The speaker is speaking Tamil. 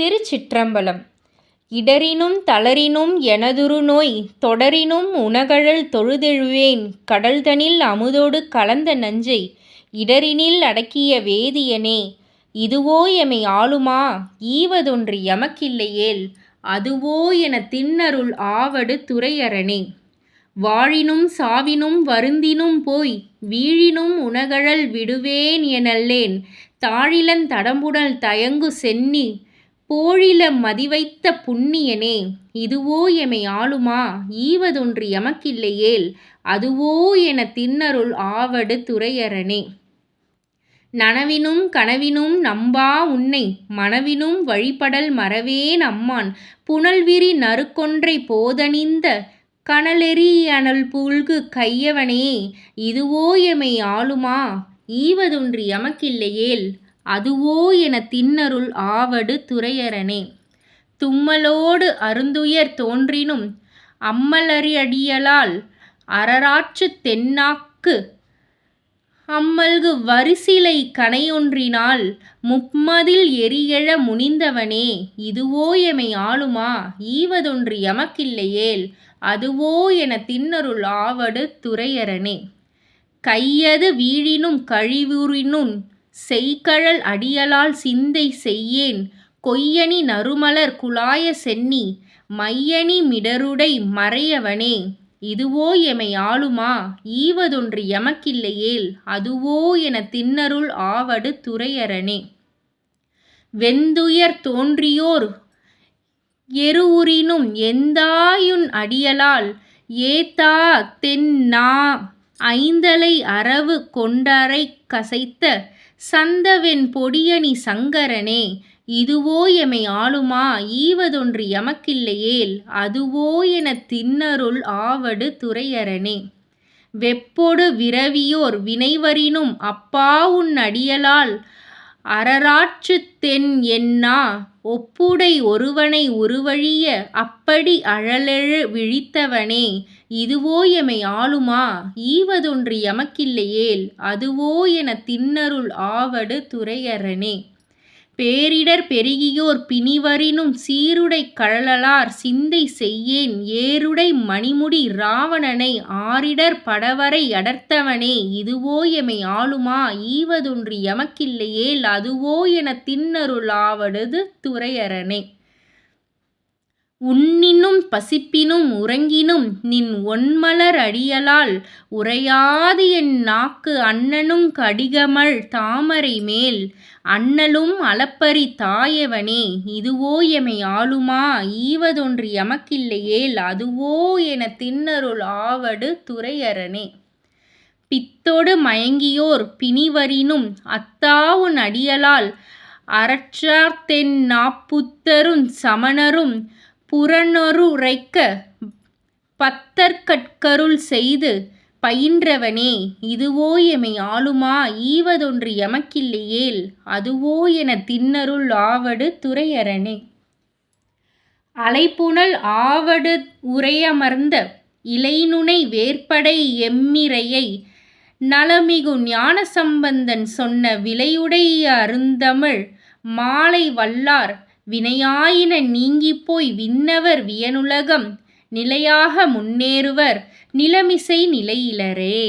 திருச்சிற்றம்பலம். இடரினும் தளரினும் எனதுரு நோய் தொடரினும் உனகழல் தொழுதெழுவேன். கடல்தனில் அமுதோடு கலந்த நஞ்சை இடரினில் அடக்கிய வேதியனே. இதுவோ எமை ஆளுமா? ஈவதொன்று எமக்கில்லையேல் அதுவோ என தின்னருள் ஆவடு துறையரனே. வாழினும் சாவினும் வருந்தினும் போய் வீழினும் உனகழல் விடுவேன் எனல்லேன். தாழிலன் தடம்புடல் தயங்கு சென்னி போழில மதிவைத்த புண்ணியனே இதுவோ எமை ஆளுமா? ஈவதொன்று எமக்கில்லையேல் அதுவோ என தின்னருள் ஆவடு துறையரனே. நனவினும் கனவினும் நம்பா உன்னை மனவினும் வழிபடல் மறவேன் அம்மான். புனல்விரி நறுக்கொன்றை போதணிந்த கனலெறி அனல் புல்கு கையவனே இதுவோ எமை ஆளுமா? ஈவதொன்று எமக்கில்லையேல் அதுவோ என தின்னருள் ஆவடு துறையரனே. தும்மலோடு அருந்துயர் தோன்றினும் அம்மலறியடியலால் அறறாற்றுத் தென்னாக்கு அம்மல்கு வரிசிலை கணையொன்றினால் மும்மதில் எரியெழ முனிந்தவனே இதுவோ எமை ஆளுமா? ஈவதொன்று எமக்கில்லையேல் அதுவோ என தின்னருள் ஆவடு துறையரனே. கையது வீழினும் கழிவுறினுன் செய்கழல் அடியலால் சிந்தை செய்யேன். கொய்யணி நறுமலர் குலாய சென்னி மையணி மிடருடை மறையவனே. இதுவோ எமை ஆளுமா? ஈவதொன்று எமக்கில்லையேல் அதுவோ என தின்னருள் ஆவடு துறையரனே. வெந்துயர் தோன்றியோர் எருவுறினும் எந்தாயுன் அடியலால் ஏத்தா தென்நா ஐந்தலை அரவு கொண்டரைக் கசைத்த சந்தவென் பொடியணி சங்கரனே இதுவோ எமை ஆளுமா? ஈவதொன்று எமக்கில்லையேல் அதுவோ எனத் தின்னருள் ஆவடு துறையரனே. வெப்பொடு விரவியோர் வினைவரினும் அப்பா உன் அடியலால் அறராற்றுத் தென் என்னா? ஒப்புடை ஒருவனை உருவழிய அப்படி அழலெழ விழித்தவனே இதுவோ எமை ஆளுமா? ஈவதொன்று எமக்கில்லையேல் அதுவோ எனத் தின்னருள் ஆவடு துறையரனே. பேரிடர் பெருகியோர் பிணிவரினும் சீருடைக் கழலார் சிந்தை செய்யேன். ஏருடை மணிமுடி இராவணனை ஆரிடர் படவரை யடர்த்தவனே இதுவோ எமை ஆளுமா? ஈவதொன்று எமக்கில்லையேல் அதுவோ எனத் தின்னருள் துறையரனே. உண்ணினும் பசிப்பினும் உறங்கினும் நின் ஒண்மல அடியலால் உறையாது என்நாக்கு அண்ணலுங் கடிகமழ் தாமரைமேல் அண்ணலும் அளப்பரி தாயவனே இதுவோ எமை ஆளுமா? ஈவதொன்று எமக்கில்லையேல் அதுவோ எனத் தின்னருள் ஆவடு துரையரனே பித்தொடு மயங்கியோர் பிணிவரினும் அத்தாவுன் அடியலால் அறற்றார்த்தென் நாப்புத்தரும் சமணரும் புறனறுரைக்க பத்தர்கட்கருள் செய்து பயின்றவனே இதுவோ எமை ஆளுமா? ஈவதொன்று எமக்கில்லையேல் அதுவோ என தின்னருள் ஆவடு துறையரனே. அலைப்புணல் ஆவடு உரையமர்ந்த இலைநுனை வேற்படை எம்மிறையை நலமிகு ஞானசம்பந்தன் சொன்ன விலையுடைய அருந்தமிழ் மாலை வல்லார் வினையாயின நீங்கிப்போய் விண்ணவர் வியனுலகம் நிலையாக முன்னேறுவர் நிலமிசை நிலையிலரே.